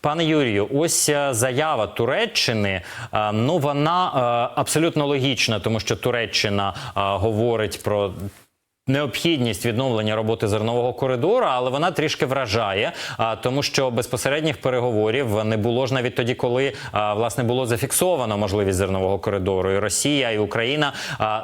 Пане Юрію, ось е, заява Туреччини. е, Ну вона е, абсолютно логічна, тому що Туреччина говорить про. Необхідність відновлення роботи зернового коридору, але вона трішки вражає, тому що безпосередніх переговорів не було ж навіть тоді, коли власне було зафіксовано можливість зернового коридору. І Росія і Україна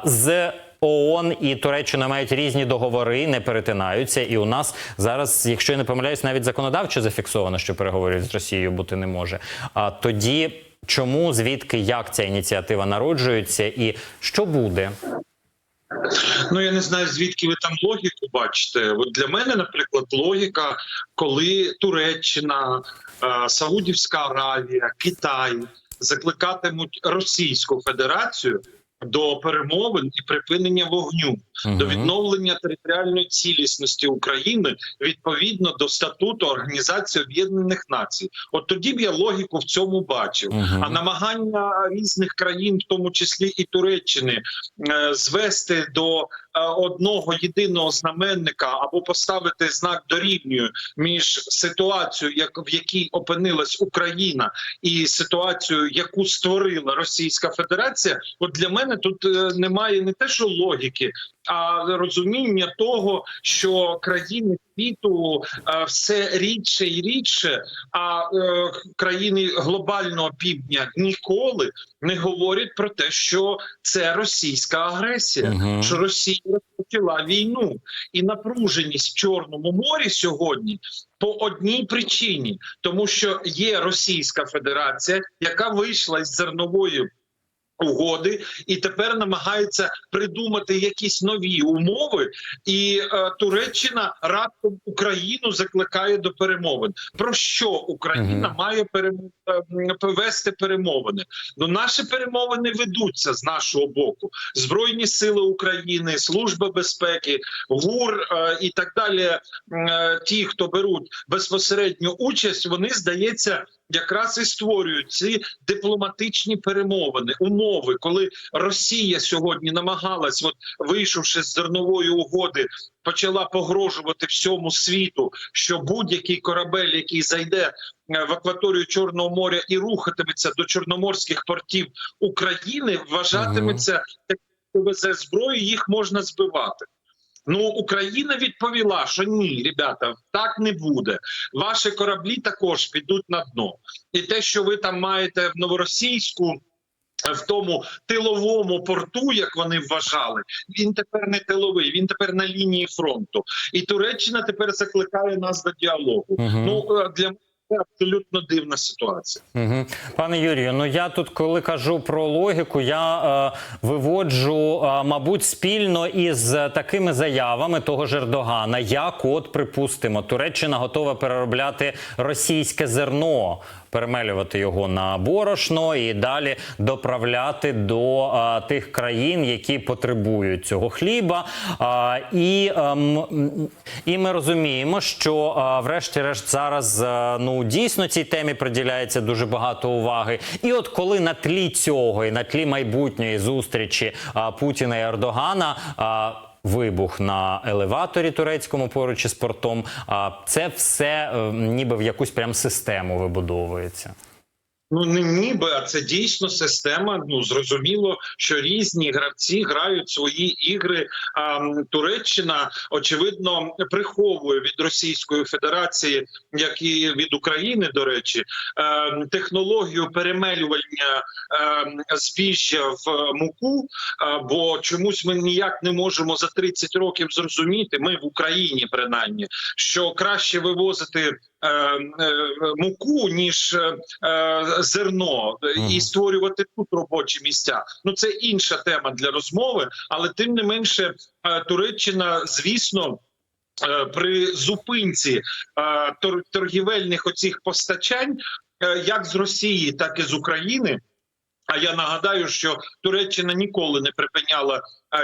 з ООН і Туреччина мають різні договори, не перетинаються. І у нас зараз, якщо я не помиляюсь, навіть законодавчо зафіксовано, що переговорів з Росією бути не може. А тоді чому, звідки, як ця ініціатива народжується, і що буде? Ну я не знаю звідки ви там логіку бачите. От для мене, наприклад, логіка, коли Туреччина, е, Саудівська Аравія, Китай закликатимуть Російську Федерацію. До перемовин і припинення вогню Мгм. до відновлення територіальної цілісності України відповідно до статуту Організації Об'єднаних Націй. От тоді б я логіку в цьому бачив. Мгм. А намагання різних країн, в тому числі і Туреччини, е, звести до е, одного єдиного знаменника або поставити знак дорівнює між ситуацією, як в якій опинилась Україна, і ситуацією, яку створила Російська Федерація, от для мене тут е, немає не те, що логіки, а розуміння того, що країни світу е, все рідше і рідше, а е, країни глобального півдня ніколи не говорять про те, що це російська агресія, Мгм. що Росія розпочала війну, і напруженість в Чорному морі сьогодні по одній причині, тому що є Російська Федерація, яка вийшла з зернової. Угоди і тепер намагається придумати якісь нові умови, і е, Туреччина раптом Україну закликає до перемовин. Про що Україна Мгм. має перем... е, вести перемовини? Ну наші перемовини ведуться з нашого боку. Збройні сили України, служба безпеки, ГУР е, і так далі. Е, ті, хто беруть безпосередню участь, вони здається. Якраз і створюють ці дипломатичні перемовини, умови, коли Росія сьогодні намагалась, от вийшовши з зернової угоди, почала погрожувати всьому світу, що будь-який корабель, який зайде е, в акваторію Чорного моря і рухатиметься до чорноморських портів України, вважатиметься таким, везе зброю, їх можна збивати. Ну, Україна відповіла, що ні, ребята, так не буде. Ваші кораблі також підуть на дно. І те, що ви там маєте в новоросійську. В тому тиловому порту, як вони вважали, він тепер не тиловий, він тепер на лінії фронту. І Туреччина тепер закликає нас до діалогу. Мгм. Ну е, для мене це абсолютно дивна ситуація. Угу. Пане Юрію, ну я тут, коли кажу про логіку, я е, виводжу, е, мабуть, спільно із такими заявами того ж Ердогана, як от припустимо, Туреччина готова переробляти російське зерно. Перемелювати його на борошно і далі доправляти до е, тих країн, які потребують цього хліба. А, і, ем, м, і ми розуміємо, що врешті-решт зараз е, ну дійсно цій темі приділяється дуже багато уваги. І от коли на тлі цього і на тлі майбутньої зустрічі е, Путіна і Ердогана. е, Вибух на елеваторі турецькому поруч із портом. А це все е, ніби в якусь прям систему вибудовується. Ну не ніби, а це дійсно система. Ну зрозуміло, що різні гравці грають свої ігри. А Туреччина очевидно приховує від Російської Федерації, як і від України, до речі, е, технологію перемелювання е, збіжжя в муку. Бо чомусь ми ніяк не можемо за 30 років зрозуміти. Ми в Україні принаймні, що краще вивозити. Е, е, Муку ніж е, зерно і створювати тут робочі місця. Ну це інша тема для розмови, але тим не менше, Туреччина, звісно. При зупинці торгівельних оцих постачань, як з Росії, так і з України. А я нагадаю, що Туреччина ніколи не припиняла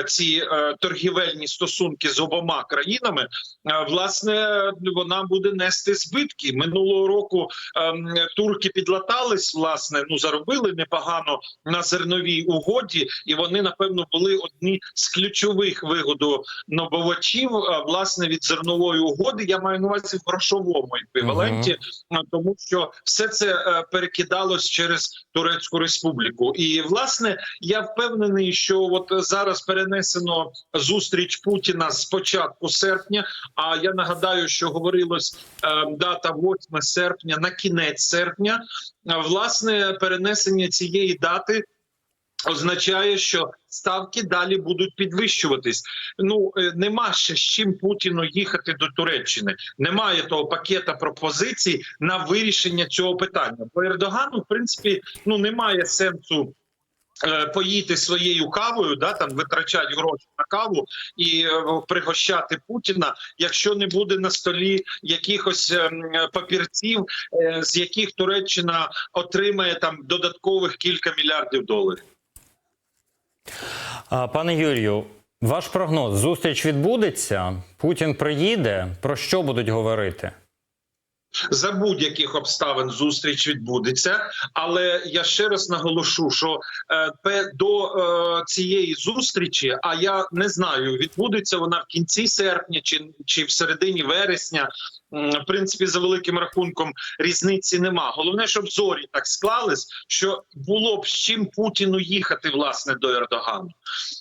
ці е, торгівельні стосунки з обома країнами, е, власне вона буде нести збитки минулого року. ем, Турки підлатались, власне, ну заробили непогано на зерновій угоді, і вони напевно були одні з ключових вигодонобувачів е, власне від зернової угоди. Я маю на увазі в грошовому еквіваленті, е, тому що все це е, перекидалось через Турецьку республіку. І власне я впевнений, що от зараз перенесено зустріч Путіна з початку серпня. А я нагадаю, що говорилось е, дата 8 серпня на кінець серпня. Власне, перенесення цієї дати. Означає, що ставки далі будуть підвищуватись. Ну е, нема ще з чим Путіну їхати до Туреччини. Немає того пакета пропозицій на вирішення цього питання. Бо Ердогану, в принципі, ну немає сенсу. Е, Поїти своєю кавою, да там витрачати гроші на каву і е, пригощати Путіна, якщо не буде на столі якихось ем, папірців, е, з яких Туреччина отримає там додаткових кілька мільярдів доларів. Пане Юрію, ваш прогноз: зустріч відбудеться, Путін приїде. Про що будуть говорити? За будь-яких обставин зустріч відбудеться, але я ще раз наголошу, що е, до е, цієї зустрічі, а я не знаю, відбудеться вона в кінці серпня чи, чи в середині вересня. В принципі, за великим рахунком різниці нема. Головне, щоб зорі так склались, що було б з чим Путіну їхати власне до Ердогану.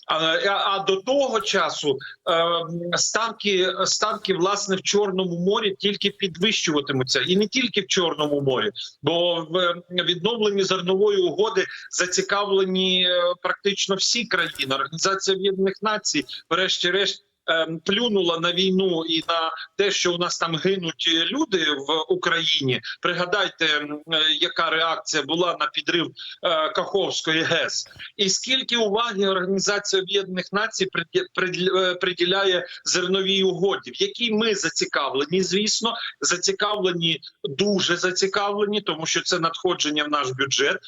А, а до того часу е, ставки, ставки власне в Чорному морі тільки підвищуватимуться, і не тільки в Чорному морі, бо в е, відновленні зернової угоди зацікавлені е, практично всі країни. Організація Об'єднаних Націй, врешті-решт. Е, Плюнула на війну і на те, що у нас там гинуть люди в Україні. Пригадайте, е, яка реакція була на підрив е, Каховської ГЕС, і скільки уваги Організація Об'єднаних Націй е, приділяє зерновій угоді, в якій ми зацікавлені, звісно, зацікавлені дуже зацікавлені, тому що це надходження в наш бюджет.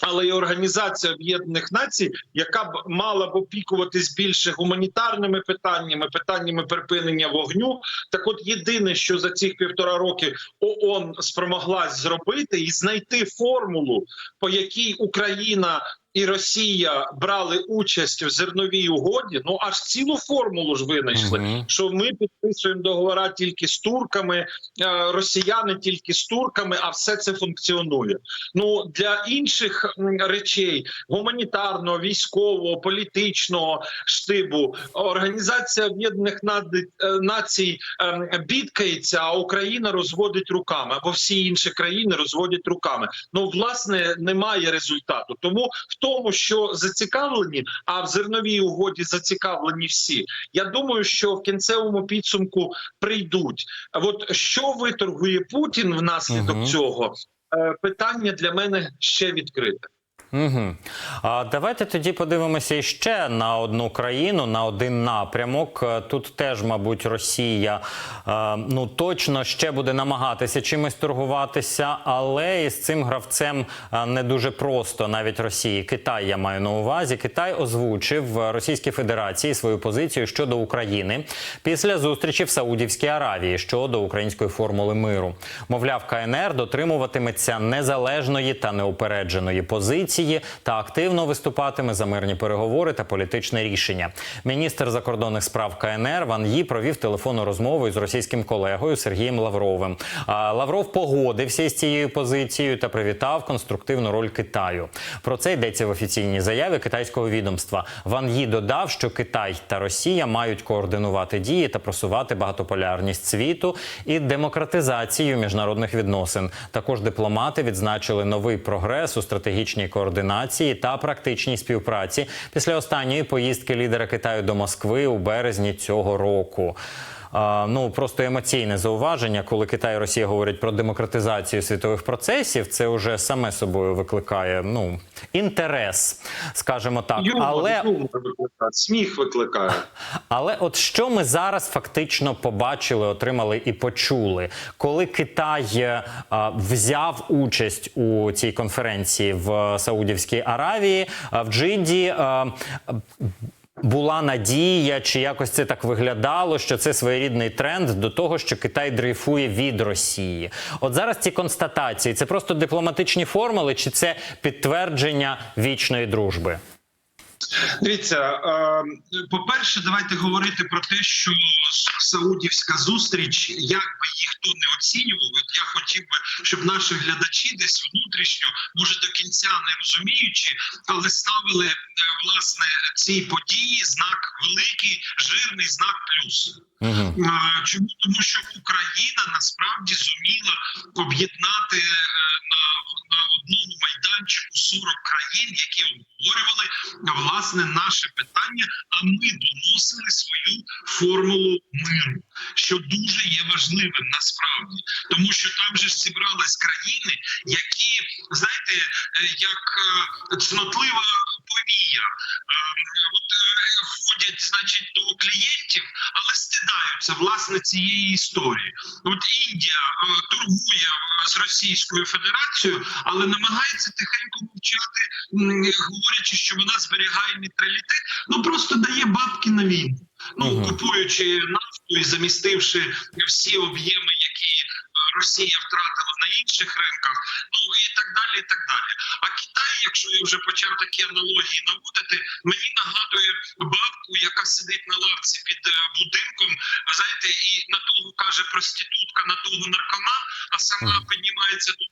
Але й організація Об'єднаних Націй, яка б мала б опікуватись більше гуманітарними питаннями, питаннями припинення вогню. Так, от єдине, що за ці півтора роки ООН спромоглась зробити, і знайти формулу, по якій Україна і Росія брали участь в зерновій угоді. Ну аж цілу формулу ж винайшли. Мгм. Що ми підписуємо договора тільки з турками, е, росіяни тільки з турками, а все це функціонує. Ну для інших речей гуманітарного, військового, політичного штибу організація Об'єднаних е, Націй ем, бідкається, а Україна розводить руками, або всі інші країни розводять руками. Ну власне немає результату. Тому в тому, що зацікавлені, а в зерновій угоді зацікавлені всі. Я думаю, що в кінцевому підсумку прийдуть. А От що виторгує Путін внаслідок угу. цього? Е, Питання для мене ще відкрите. Угу. А давайте тоді подивимося іще на одну країну, на один напрямок. Е, Тут теж, мабуть, Росія е, ну точно ще буде намагатися чимось торгуватися, але із цим гравцем е, не дуже просто навіть Росії. Китай я маю на увазі. Китай озвучив Російській Федерації свою позицію щодо України після зустрічі в Саудівській Аравії щодо української формули миру. Мовляв, КНР дотримуватиметься незалежної та неупередженої позиції та активно виступатиме за мирні переговори та політичне рішення. Міністр закордонних справ КНР Ван Ї провів телефонну розмову із російським колегою Сергієм Лавровим. Лавров погодився із цією позицією та привітав конструктивну роль Китаю. Про це йдеться в офіційній заяві китайського відомства. Ван Ї додав, що Китай та Росія мають координувати дії та просувати багатополярність світу і демократизацію міжнародних відносин. Також дипломати відзначили новий прогрес у стратегічній координації та практичній співпраці після останньої поїздки лідера Китаю до Москви у березні цього року. Ну просто емоційне зауваження, коли Китай і Росія говорять про демократизацію світових процесів, це вже саме собою викликає ну інтерес, скажімо так. Юмор, Але сміх викликає. але от що ми зараз фактично побачили, отримали і почули, коли Китай е, а, взяв участь у цій конференції в Саудівській Аравії, а, в Джиді. Була надія, чи якось це так виглядало, що це своєрідний тренд до того, що Китай дрейфує від Росії. От зараз ці констатації це просто дипломатичні формули, чи це підтвердження вічної дружби? Дивіться, е, по-перше, давайте говорити про те, що саудівська зустріч, як би її хто не оцінював, я хотів би, щоб наші глядачі десь внутрішньо, може до кінця не розуміючи, але ставили е, власне цій події знак великий, жирний знак плюс. Угу. Е, Чому тому, що Україна насправді зуміла об'єднати на, на одному майданчику 40 країн, які обговорювали власне наше питання. А ми доносили свою формулу миру, що дуже є важливим насправді, тому що там же зібрались країни, які знаєте, е, як е, цнотлива повія, е, от е, ходять, значить, до клієнтів, але стидаються власне цієї історії. От Індія е, торгує з Російською Федерацією, але намагається тихенько мовчати, говорячи, що вона зберігає нейтралітет, ну просто дає бабки на війну. Ну купуючи нафту і замістивши всі об'єми, які е, Росія втратила на інших ринках, ну і так далі. і так далі. А Китай, якщо я вже почав такі аналогії наводити, мені нагадує бабку, яка сидить на лавці під е, будинком, знаєте, і на того каже проститутка, на того наркоман, а сама піднімається до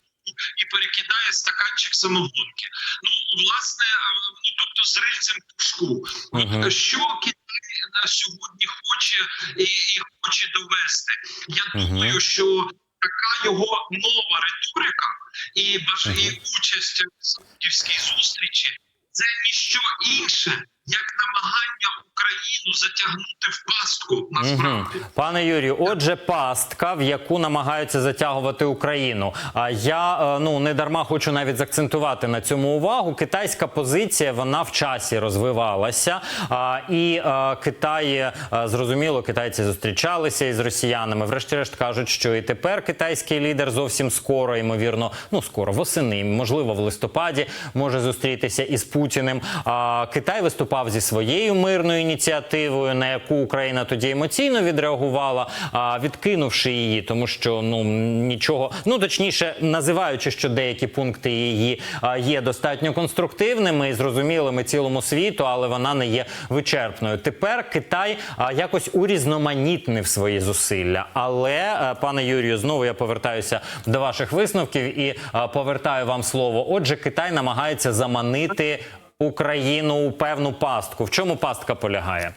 і перекидає стаканчик самогонки. Ну, власне, е, ну тобто з рильцем пушку. От Мгм. що Китай на сьогодні хоче і, і хоче довести? Я Мгм. думаю, що така його нова риторика і і участь в саудівській зустрічі це ніщо інше, як намагання Україну затягнути в пастку насправді. Мгм. Пане Юрію, отже, пастка, в яку намагаються затягувати Україну. А я е, ну не дарма хочу навіть закцентувати на цьому увагу. Китайська позиція вона в часі розвивалася. А, і е, Китай е, зрозуміло, китайці зустрічалися із росіянами. Врешті-решт кажуть, що і тепер китайський лідер зовсім скоро, ймовірно, ну скоро восени, можливо, в листопаді може зустрітися із Путіним. А Китай виступав зі своєю мирною ініціативою, на яку Україна тоді емоційно відреагувала, а, відкинувши її, тому що ну нічого, ну точніше, називаючи, що деякі пункти її є достатньо конструктивними і зрозумілими цілому світу, але вона не є вичерпною. Тепер Китай якось урізноманітнив свої зусилля. Але, пане Юрію, знову я повертаюся до ваших висновків і повертаю вам слово. Отже, Китай намагається заманити Україну у певну пастку. В чому пастка полягає?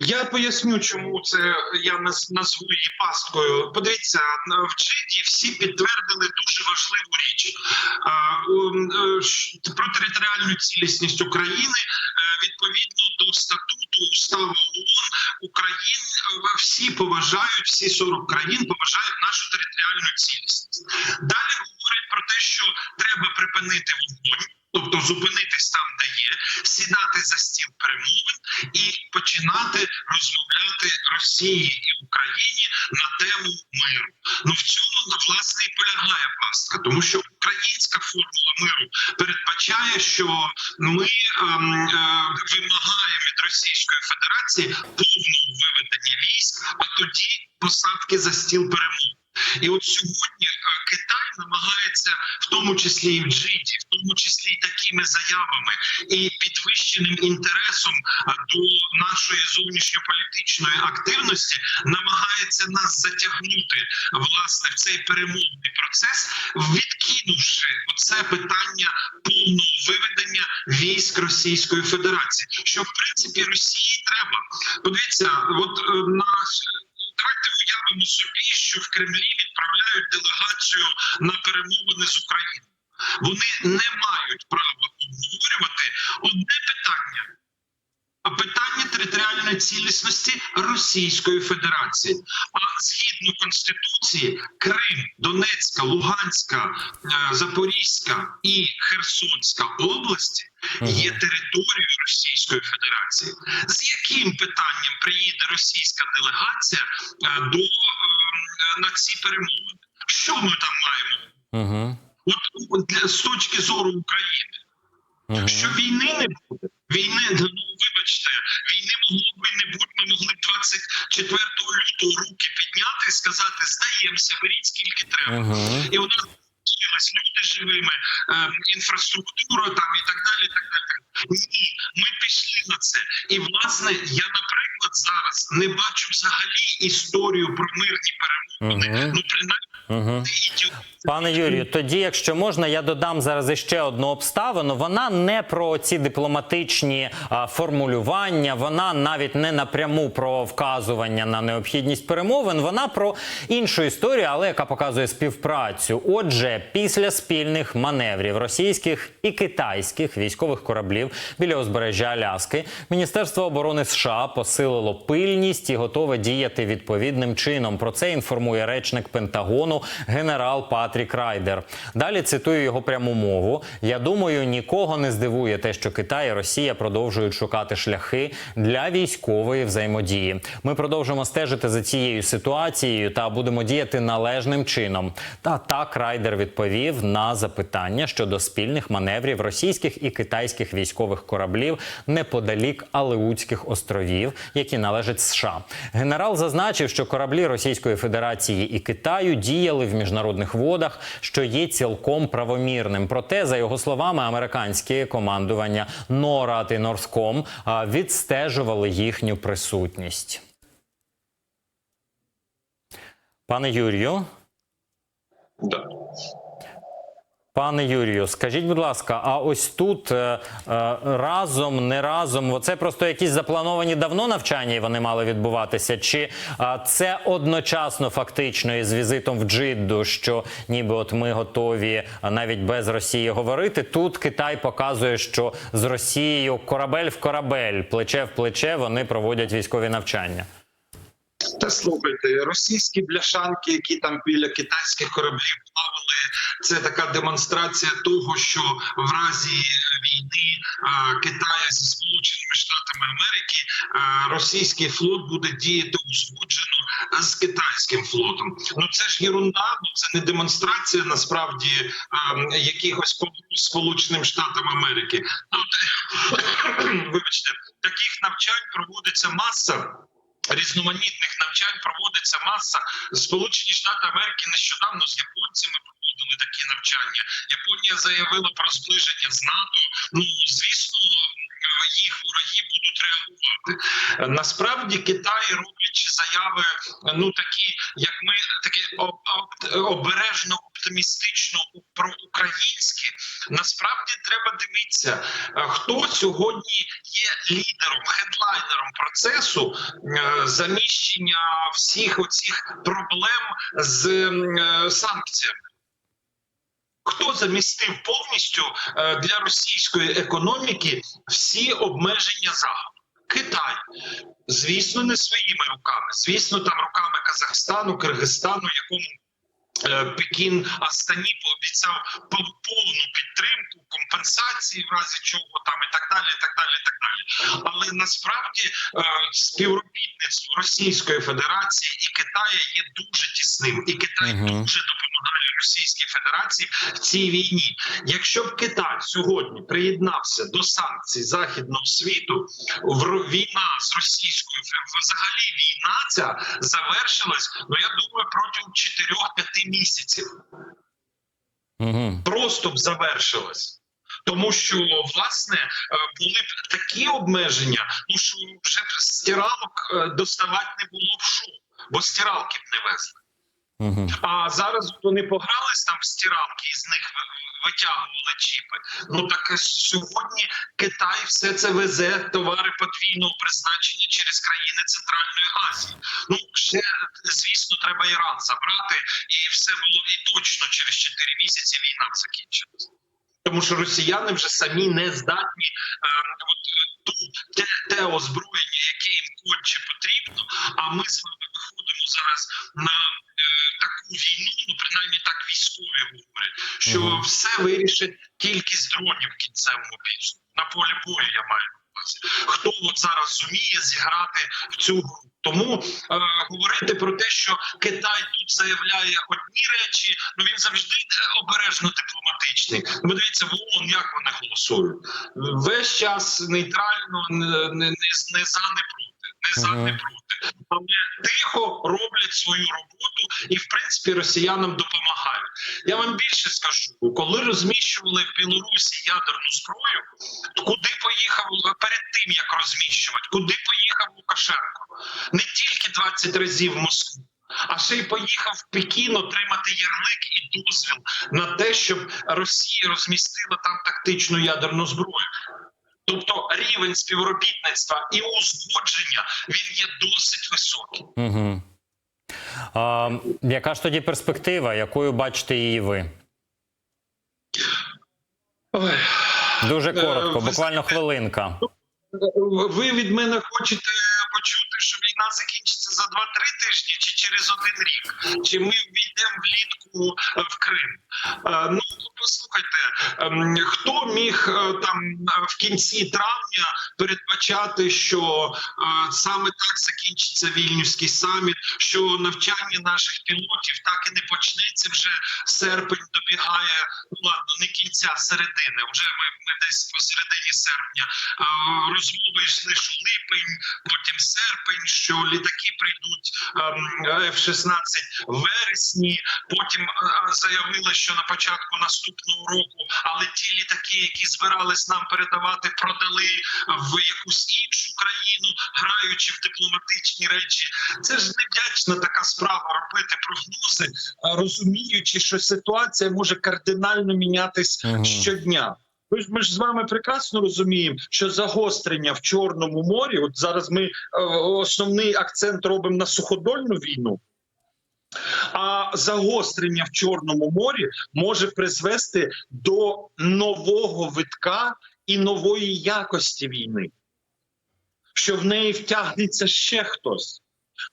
Я поясню, чому це я назву її пасткою. Подивіться, в Джиді всі підтвердили дуже важливу річ е, про територіальну цілісність України е, відповідно до статуту уставу ООН України. е, Всі поважають, всі 40 країн поважають нашу територіальну цілісність. Далі говорять про те, що треба припинити вогонь. Тобто зупинитись там, де є, сідати за стіл перемовин і починати розмовляти Росії і Україні на тему миру. Ну в цьому ну, власне і полягає пастка, тому що українська формула миру передбачає, що ми ем, е, вимагаємо від Російської Федерації повного виведення військ, а тоді посадки за стіл перемовин. І от сьогодні е, Китай намагається, в тому числі і в Джиді, в тому числі і такими заявами і підвищеним інтересом е, до нашої зовнішньополітичної активності, намагається нас затягнути власне в цей перемовний процес, відкинувши оце питання повного виведення військ Російської Федерації, що в принципі Росії треба. Подивіться, от е, наш. Уявимо собі, що в Кремлі відправляють делегацію на перемовини з Україною. Вони не мають права обговорювати одне територіальної цілісності Російської Федерації. А згідно конституції, Крим, Донецька, Луганська, е, Запорізька і Херсонська області є територією Російської Федерації. З яким питанням приїде російська делегація е, до е, на ці перемовини? Що ми там маємо? Угу. От, от для з точки зору України. Мгм. Що війни не буде. Війни, ну вибачте, війни могло б і не бути. Ми могли б 24 лютого руки підняти і сказати, здаємося, беріть скільки треба. Мгм. І у нас люди живими, ем, інфраструктура там і так далі. Так далі. Ні, ми пішли на це. І власне я, наприклад, зараз не бачу взагалі історію про мирні перемовини. Мгм. Ну принаймні Мгм. ідіот. Пане Юрію, тоді, якщо можна, я додам зараз іще одну обставину. Вона не про ці дипломатичні а, формулювання, вона навіть не напряму про вказування на необхідність перемовин. Вона про іншу історію, але яка показує співпрацю. Отже, після спільних маневрів російських і китайських військових кораблів біля узбережжя Аляски, Міністерство оборони США посилило пильність і готове діяти відповідним чином. Про це інформує речник Пентагону генерал Патрік Райдер. Далі цитую його пряму мову. Я думаю, нікого не здивує те, що Китай і Росія продовжують шукати шляхи для військової взаємодії. Ми продовжимо стежити за цією ситуацією та будемо діяти належним чином. Та так Райдер відповів на запитання щодо спільних маневрів російських і китайських військових кораблів неподалік Алеутських островів, які належать США. Генерал зазначив, що кораблі Російської Федерації і Китаю діяли в міжнародних водах, що є цілком правомірним. Проте, за його словами, американське командування НОРАД і Норском відстежували їхню присутність. Пане Юрію. Да. Пане Юрію, скажіть, будь ласка, а ось тут е, е, разом, не разом, це просто якісь заплановані давно навчання, і вони мали відбуватися? Чи е, це одночасно фактично із візитом в Джидду, що ніби от ми готові навіть без Росії говорити? Тут Китай показує, що з Росією корабель в корабель, плече в плече вони проводять військові навчання. Та слухайте, російські бляшанки, які там біля китайських кораблів плавали, це така демонстрація того, що в разі війни Китаю зі Сполученими Штатами Америки російський флот буде діяти узгоджено з китайським флотом. Ну це ж єрунда, ну це не демонстрація насправді якихось Сполученим Штатам Америки. Ну вибачте, таких навчань проводиться маса. Різноманітних навчань проводиться маса. Сполучені Штати Америки нещодавно з японцями проводили такі навчання. Японія заявила про зближення з НАТО. Ну звісно, їх вороги будуть реагувати. Насправді Китай, роблячи заяви, ну такі, як ми такі об- об- обережно оптимістично проукраїнські, насправді треба дивитися, е, хто сьогодні є лідером, хедлайнером процесу е, заміщення всіх оцих проблем з е, санкціями. Хто замістив повністю для російської економіки всі обмеження заходу? Китай, звісно, не своїми руками. Звісно, там руками Казахстану, Киргизстану, якому Пекін Астані пообіцяв повну підтримку, компенсації в разі чого там і так далі. і так далі, і так далі. Але насправді е, співробітництво Російської Федерації і Китаю є дуже тісним, і Китай Мгм. дуже допомагає Російській Федерації в цій війні. Якщо б Китай сьогодні приєднався до санкцій західного світу, в війна з Російською взагалі війна ця завершилась. Ну я думаю, протягом 4-5 місяців Угу. просто б завершилась. Тому що власне е, були б такі обмеження, ну що вже стиралок е, доставати не було б що, бо стиралки б не везли. Угу. А зараз вони погрались там в стиралки і з них витягували чіпи. Ну так сьогодні Китай все це везе товари подвійного призначення через країни Центральної Азії. Ну ще звісно, треба Іран забрати, і все було і точно через 4 місяці війна б закінчилась. Тому що росіяни вже самі не здатні е, от, е, те, те озброєння, яке їм конче потрібно. А ми з вами виходимо зараз на війну, ну принаймні так військові говорять, що Мгм. все вирішить кількість дронів в кінцевому підсумку. На полі бою я маю на увазі. Хто от зараз зуміє зіграти в цю гру? Тому е, говорити про те, що Китай тут заявляє одні речі, ну він завжди е, обережно дипломатичний. Ну, дивіться, в ООН як вони голосують весь час нейтрально, не, не, не, не за не проти, за не проти, але тихо роблять свою роботу і в принципі росіянам допомагають. Я вам більше скажу, коли розміщували в Білорусі ядерну зброю, куди поїхав перед тим, як розміщувати, куди поїхав Лукашенко? Не тільки 20 разів в Москву. А ще й поїхав в Пекін отримати ярлик і дозвіл на те, щоб Росія розмістила там тактичну ядерну зброю. Тобто рівень співробітництва і узгодження він є досить високий. Угу. А, яка ж тоді перспектива? Якою бачите її ви? Ой. Дуже Е, коротко, ви буквально хвилинка. Ви від мене хочете почути, що війна закінчиться за 2-3 тижні, чи через один рік, чи ми війдемо влітку в Крим? Е, Ну послухайте, ем, хто міг е, там е, в кінці травня передбачати, що е, саме так закінчиться вільнюський саміт, що навчання наших пілотів так і не почнеться вже серпень добігає. Ну ладно, не кінця, середини. Вже ми, ми десь посередині серпня. Розмови йшли, що липень, потім серпень, що літаки прийдуть ем, F-16 в вересні. Потім заявили, що на початку наступного року, але ті літаки, які збирались нам передавати, продали в якусь іншу країну, граючи в дипломатичні речі. Це ж невдячна така справа робити прогнози, розуміючи, що ситуація може кардинально мінятись Мгм. щодня. Ми ж ми ж з вами прекрасно розуміємо, що загострення в Чорному морі, от зараз ми е, основний акцент робимо на суходольну війну. А загострення в Чорному морі може призвести до нового витка і нової якості війни, що в неї втягнеться ще хтось.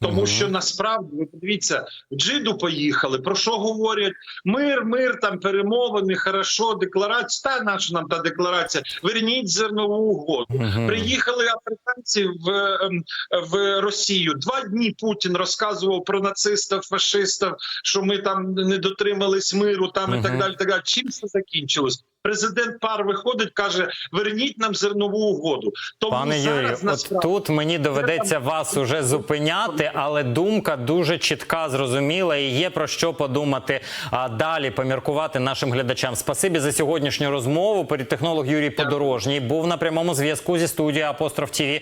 Тому що насправді ви подивіться, в джиду поїхали. Про що говорять? Мир, мир, там перемовини, хорошо, декларація. Та наша нам та декларація. Верніть зернову угоду. Мгм. Приїхали африканці в, ем, в Росію. Два дні Путін розказував про нацистів, фашистів, що ми там не дотримались миру, там і так далі. Так далі. Чим це закінчилось? Президент пар виходить, каже: верніть нам зернову угоду. Тому Пане зараз Юрію, от насправді тут мені доведеться вас уже зупиняти, але думка дуже чітка, зрозуміла, і є про що подумати а далі, поміркувати нашим глядачам. Спасибі за сьогоднішню розмову. Політехнолог Юрій Подорожній був на прямому зв'язку зі студією Апостроф ТІВІ.